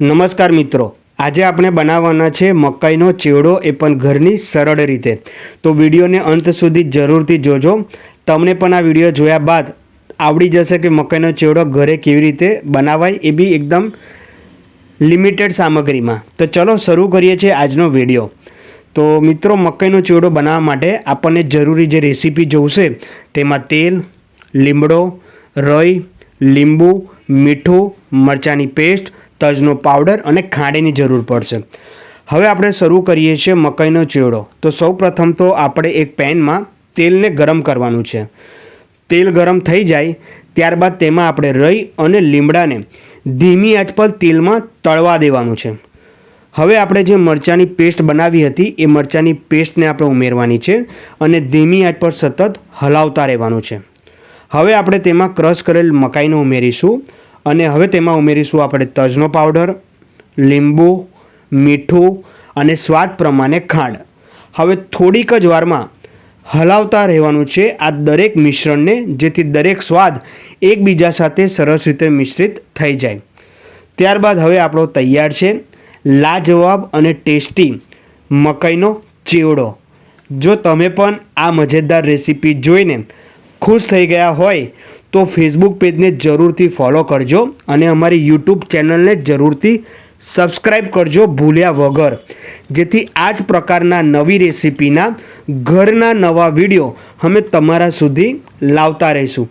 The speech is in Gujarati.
નમસ્કાર મિત્રો. આજે આપણે બનાવવાના છે મકાઈનો ચેવડો એ પણ ઘરની સરળ રીતે. તો વિડીયોને અંત સુધી જરૂરથી જોજો. તમને પણ આ વીડિયો જોયા બાદ આવડી જશે કે મકાઈનો ચેવડો ઘરે કેવી રીતે બનાવાય એ બી એકદમ લિમિટેડ સામગ્રીમાં. તો ચલો શરૂ કરીએ છીએ આજનો વીડિયો. તો મિત્રો, મકાઈનો ચેવડો બનાવવા માટે આપણને જરૂરી જે રેસીપી જોઈશે તેમાં તેલ, લીમડો, રઈ, લીંબુ, મીઠું, મરચાંની પેસ્ટ તજનો પાવડર અને ખાંડીની જરૂર પડશે. હવે આપણે શરૂ કરીએ છીએ મકાઈનો ચેવડો. તો સૌ પ્રથમ તો આપણે એક પેનમાં તેલને ગરમ કરવાનું છે. તેલ ગરમ થઈ જાય, ત્યારબાદ તેમાં આપણે રઈ અને લીમડાને ધીમી આંચ પર તેલમાં તળવા દેવાનું છે. હવે આપણે જે મરચાંની પેસ્ટ બનાવી હતી, એ મરચાંની પેસ્ટને આપણે ઉમેરવાની છે અને ધીમી આંચ પર સતત હલાવતા રહેવાનું છે. હવે આપણે તેમાં ક્રશ કરેલ મકાઈને ઉમેરીશું. અને હવે તેમાં ઉમેરીશું આપણે તજનો પાવડર લીંબુ, મીઠું અને સ્વાદ પ્રમાણે ખાંડ. હવે થોડીક જ વારમાં હલાવતા રહેવાનું છે આ દરેક મિશ્રણને, જેથી દરેક સ્વાદ એકબીજા સાથે સરસ રીતે મિશ્રિત થઈ જાય. ત્યારબાદ હવે આપણો તૈયાર છે લાજવાબ અને ટેસ્ટી મકાઈનો ચેવડો. જો તમે પણ આ મજેદાર રેસીપી જોઈને ખુશ થઈ ગયા હોય તો ફેસબુક પેજને જરૂરથી ફોલો કરજો અને અમારી યુટ્યુબ ચેનલને જરૂરથી સબસ્ક્રાઈબ કરજો ભૂલ્યા વગર. જેથી આ જ પ્રકારના નવી રેસીપીના ઘરના નવા વીડિયો અમે તમારા સુધી લાવતા રહીશું.